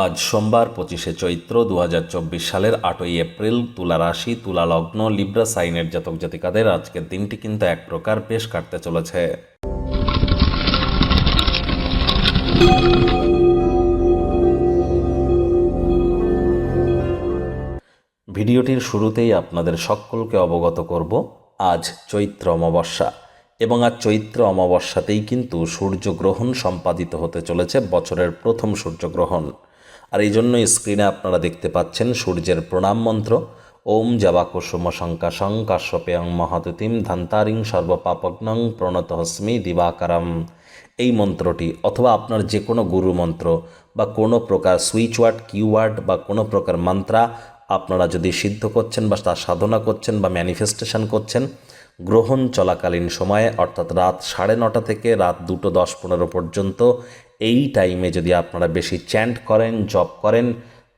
আজ সোমবার পঁচিশে চৈত্র দু হাজার চব্বিশ সালের আটই এপ্রিল তুলা রাশি, তুলা লগ্ন, লিব্রা সাইনের জাতক জাতিকাদের আজকের দিনটি কিন্তু এক প্রকার বেশ কাটতে চলেছে। ভিডিওটির শুরুতেই আপনাদের সকলকে অবগত করব, আজ চৈত্র অমাবস্যা এবং আজ চৈত্র অমাবস্যাতেই কিন্তু সূর্যগ্রহণ সম্পাদিত হতে চলেছে বছরের প্রথম সূর্যগ্রহণ আর এই জন্য স্ক্রিনে আপনারা দেখতে পাচ্ছেন সূর্যের প্রণাম মন্ত্র। ওম জবাকুসুম শঙ্কাশং কাশ্যপেয়ং মহাদতিম ধান্তারিং সর্বপাপগ্নং প্রণত হস্মি দিবাকারম। এই মন্ত্রটি অথবা আপনার যে কোনো গুরু মন্ত্র বা কোনো প্রকার সুইচ ওয়ার্ড কিওয়ার্ড বা কোনো প্রকার মন্ত্রা আপনারা যদি সিদ্ধ করছেন বা তার সাধনা করছেন বা ম্যানিফেস্টেশন করছেন গ্রহণ চলাকালীন সময়ে, অর্থাৎ রাত সাড়ে নটা থেকে রাত দুটো দশ পনেরো পর্যন্ত, এই টাইমে যদি আপনারা বেশি চ্যান্ট করেন জব করেন,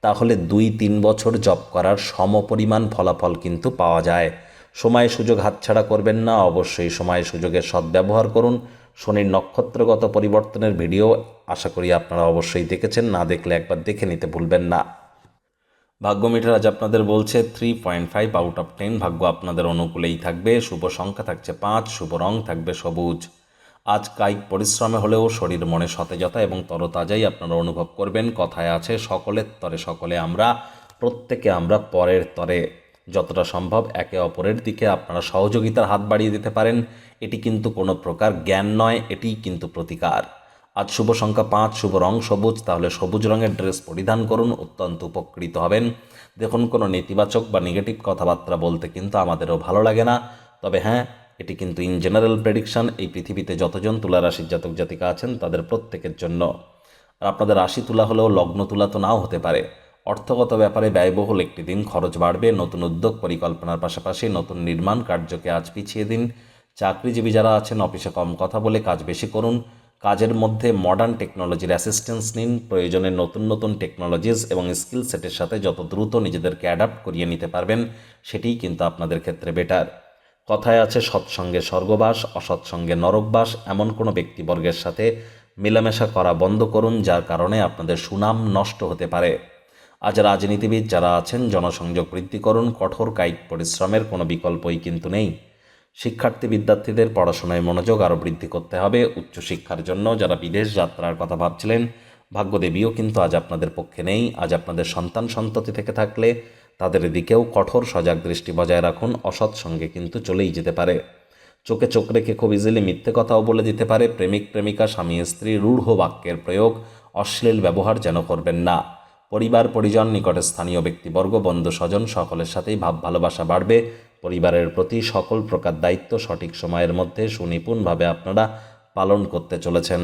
তাহলে দুই তিন বছর জব করার সমপরিমাণ ফলাফল কিন্তু পাওয়া যায়। সময় সুযোগ হাতছাড়া করবেন না, অবশ্যই সময় সুযোগের সদ্ব্যবহার করুন। শনির নক্ষত্রগত পরিবর্তনের ভিডিও আশা করি আপনারা অবশ্যই দেখেছেন, না দেখলে একবার দেখে নিতে ভুলবেন না। ভাগ্য মিটার আজ আপনাদের বলছে three point five out of ten ভাগ্য আপনাদের অনুকূলেই থাকবে। শুভ সংখ্যা থাকছে পাঁচ, শুভ রং থাকবে সবুজ। আজ কায়িক পরিশ্রমে হলেও শরীর মনে সতেজতা এবং তরতাজাই আপনারা অনুভব করবেন। কথায় আছে, সকলের তরে সকলে আমরা, প্রত্যেকে আমরা পরের তরে। যতটা সম্ভব একে অপরের দিকে আপনারা সহযোগিতার হাত বাড়িয়ে দিতে পারেন। এটি কিন্তু কোনো প্রকার জ্ঞান নয় এটি কিন্তু প্রতিকার। আজ শুভ সংখ্যা পাঁচ, শুভ রং সবুজ, তাহলে সবুজ রঙের ড্রেস পরিধান করুন, অত্যন্ত উপকৃত হবেন। দেখুন, কোনো নেতিবাচক বা নেগেটিভ কথাবার্তা বলতে কিন্তু আমাদেরও ভালো লাগে না। তবে হ্যাঁ এটি কিন্তু ইন জেনারেল প্রেডিকশন এই পৃথিবীতে যতজন তুলা রাশির জাতক জাতিকা আছেন তাদের প্রত্যেকের জন্য। আর আপনাদের রাশি তুলা হলেও লগ্ন তুলা তো নাও হতে পারে। অর্থগত ব্যাপারে ব্যয়বহুল একটি দিন, খরচ বাড়বে, নতুন উদ্যোগ পরিকল্পনার পাশাপাশি নতুন নির্মাণ কার্যকে আজ পিছিয়ে দিন। চাকরিজীবী যারা আছেন, অফিসে কম কথা বলে কাজ বেশি করুন। কাজের মধ্যে মডার্ন টেকনোলজির অ্যাসিস্ট্যান্স নিন, প্রয়োজনে নতুন নতুন টেকনোলজিস এবং স্কিল সেটের সাথে যত দ্রুত নিজেদেরকে অ্যাডাপ্ট করিয়ে নিতে পারবেন, সেটিই কিন্তু আপনাদের ক্ষেত্রে বেটার কথায় আছে, সৎসঙ্গে স্বর্গবাস, অসৎসঙ্গে নরকবাস, এমন কোনো ব্যক্তিবর্গের সাথে মেলামেশা করা বন্ধ করুন, যার কারণে আপনাদের সুনাম নষ্ট হতে পারে। আজ রাজনীতিবিদ যারা আছেন, জনসংযোগ বৃদ্ধি করুন, কঠোর কায়িক পরিশ্রমের কোনো বিকল্পই কিন্তু নেই। শিক্ষার্থী বিদ্যার্থীদের পড়াশোনায় মনোযোগ আরও বৃদ্ধি করতে হবে। উচ্চশিক্ষার জন্য যারা বিদেশ যাত্রার কথা ভাবছিলেন, ভাগ্যদেবীও কিন্তু আজ আপনাদের পক্ষে নেই। আজ আপনাদের সন্তান সন্ততি থেকে থাকলে তাদের দিকেও কঠোর সজাগ দৃষ্টি বজায় রাখুন। অসৎ সঙ্গে কিন্তু চলেই যেতে পারে। চোখে চোখ রেখে খুব ইজিলি মিথ্যে কথাও বলে দিতে পারে। প্রেমিক, প্রেমিকা, স্বামী, স্ত্রী, রূঢ় বাক্যের প্রয়োগ অশ্লীল ব্যবহার যেন করবেন না। পরিবার, পরিজন, নিকটে স্থানীয় ব্যক্তিবর্গ, বন্ধু, স্বজন সকলের সাথেই ভাব ভালোবাসা বাড়বে। পরিবারের প্রতি সকল প্রকার দায়িত্ব সঠিক সময়ের মধ্যে সুনিপুণভাবে আপনারা পালন করতে চলেছেন।